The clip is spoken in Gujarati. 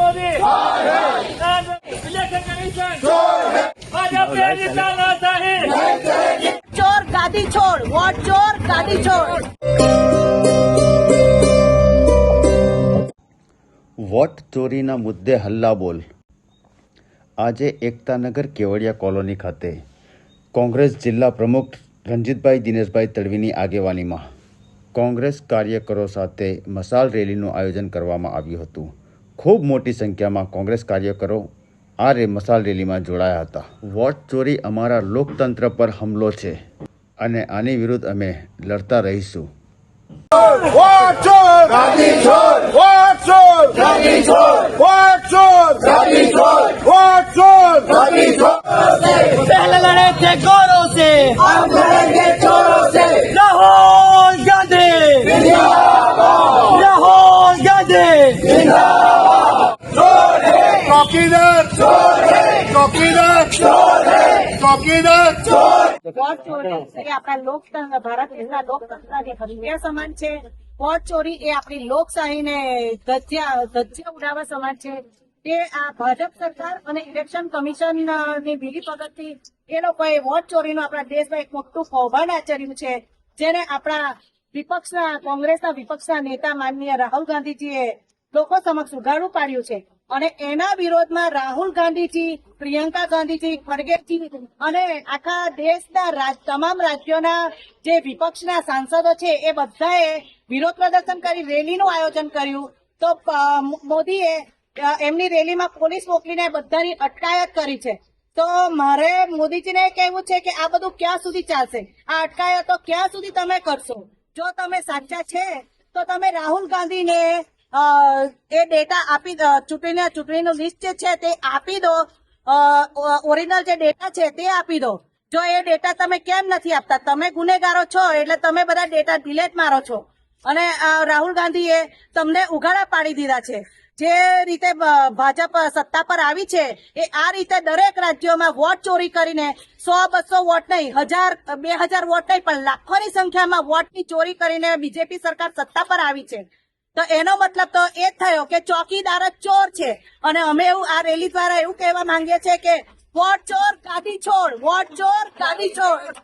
મોદી. ઇલેક્શન કમિશન ચોર ગાદી છોડ વોટ ચોર ગાદી છોડ. વોટ ચોરીના મુદ્દે હલ્લાબોલ આજે એકતાનગર કેવડિયા કોલોની ખાતે કોંગ્રેસ જિલ્લા પ્રમુખ રંજીતભાઈ દિનેશભાઈ તડવીની આગેવાનીમાં કોંગ્રેસ કાર્યકરો સાથે મસાલ રેલીનું આયોજન કરવામાં આવ્યું હતું. ખૂબ મોટી સંખ્યામાં કોંગ્રેસ કાર્યકરો આ રે મસાલ રેલીમાં જોડાયા હતા. વોટ ચોરી અમારા લોકતંત્ર પર હમલો છે અને આની વિરુદ્ધ અમે લડતા રહીશું. લડે છે ગોરો સે. ચોકીદાર. ચોકીદાર. ચોકીદાર. વોટ ચોરી આપણા લોકતંત્ર, ભારત દેશના લોકતંત્રની હત્યા સમાન છે. વોટ ચોરી એ આપણી લોકશાહીને ધજ્યા ધજ્યા ઉડાવવા સમાન છે. તે આ ભાજપ સરકાર અને ઇલેક્શન કમિશનની બીલી પગતથી એ લોકોએ વોટ ચોરીનું આપણા દેશમાં એક મોટું કૌભાંડ આચર્યું છે. જેને આપણા વિપક્ષના, કોંગ્રેસના વિપક્ષના નેતા માનનીય રાહુલ ગાંધીજીએ લોકો સમક્ષ ઉઘાડું પાડ્યું છે. અને એના વિરોધમાં રાહુલ ગાંધીજી, પ્રિયંકા ગાંધીજી ખડગેજી અને આખા દેશના રાજ- તમામ રાજ્યોના જે વિપક્ષના સાંસદો છે, એ બધાએ વિરોધ પ્રદર્શન કરી, રેલીનું આયોજન કર્યું. તો મોદીએ એમની રેલીમાં પોલીસ મોકલીને બધાની અટકાયત કરી છે. તો મારે મોદીજીને કહેવું છે કે આ બધું ક્યાં સુધી ચાલશે? આ અટકાયતો ક્યાં સુધી તમે કરશો? જો તમે સાચા છે, તો તમે રાહુલ ગાંધીને એ ડેટા આપી દો, ચૂંટણીને, ચૂંટણીનું લિસ્ટ જે છે તે આપી દો. ઓરિજિનલ જે ડેટા છે તે આપી દો. જો એ ડેટા તમે કેમ નથી આપતા? તમે ગુનેગારો છો એટલે તમે બધા ડેટા ડિલેટ મારો છો. અને રાહુલ ગાંધીએ તમને ઉઘાડા પાડી દીધા છે. જે રીતે ભાજપ સત્તા પર આવી છે, એ આ રીતે દરેક રાજ્યોમાં વોટ ચોરી કરીને સો બસો વોટ નહીં, હજાર, બે હજાર વોટ નહીં, પણ લાખોની સંખ્યામાં વોટની ચોરી કરીને બીજેપી સરકાર સત્તા પર આવી છે. તો એનો મતલબ તો એ થયો કે ચોકીદાર જ ચોર છે. અને અમે એવું આ રેલી દ્વારા એવું કહેવા માંગીએ છીએ કે વોટ ચોર કાઢી છોડ વોટ ચોર કાઢી છોડ